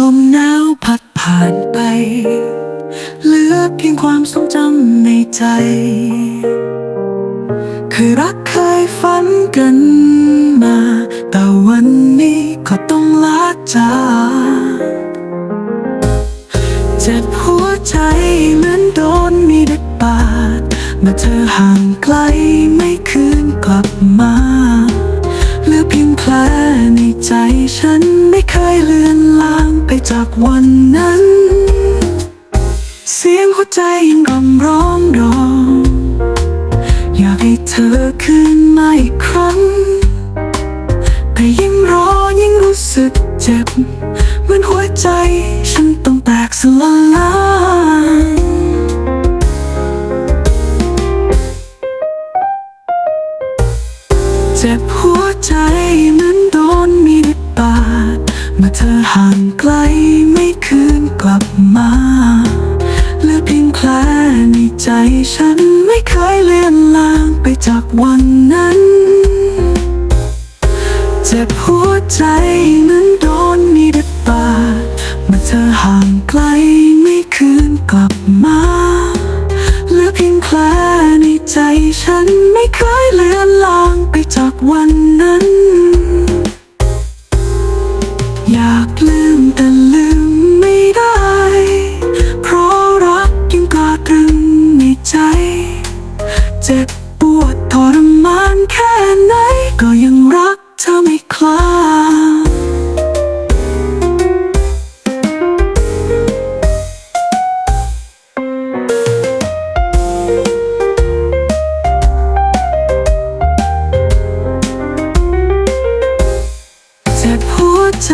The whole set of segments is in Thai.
ลมหนาวพัดผ่านไป เหลือเพียงความทรงจำในใจ เคยรักเคยฝันกันมา แต่วันนี้ก็ต้องลาจากเจ็บหัวใจเหมือนโดนมีด็ปาดเมื่อเธอห่างไกลไม่คืนกลับมา ใจฉันไม่เคยเลือนลางไปจากวันนั้น เสียงหัวใจยังรำร้องรออยากให้เธอคืนมาอีกครั้ง แต่ยิ่งรอยิ่งรู้สึกเจ็บเหมือนหัวใจฉันต้องแตกสลายเจ็บหัวใจ ห่างไกลไม่คืนกลับมาเหลือเพียงแผลในใจฉันไม่เคยเลือนลางไปจากวันนั้น เจ็บหัวใจเหมือนโดนมีดบาดเมื่อเธอห่างไกลไม่คืนกลับมาเหลือเพียงแผลในใจฉันไม่เคยเลือนลางไปจากวันนั้น อ ใจ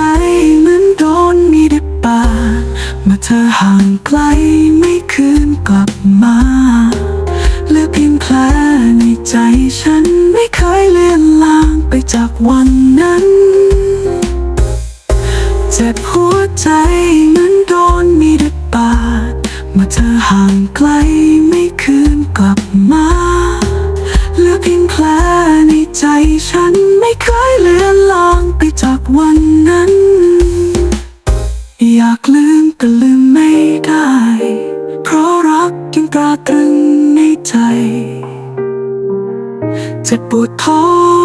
เหมือนโดนมีดบาดเมื่อเธอห่างไกลไม่คืนกลับมาเหลือเพียงแผลในใจฉันไม่เคยเลือนลางไปจากวันนั้น เจ็บหัวใจเหมือนโดนมีดบาดเมื่อเธอห่างไกลไม่คืนกลับมาเหลือเพียงแผลในใจฉัน เคยเลือนลางไปจากวันนั้น อยากลืมแต่ลืมไม่ได้ เพราะรักยังตราตรึงในใจ เจ็บปวดท้อ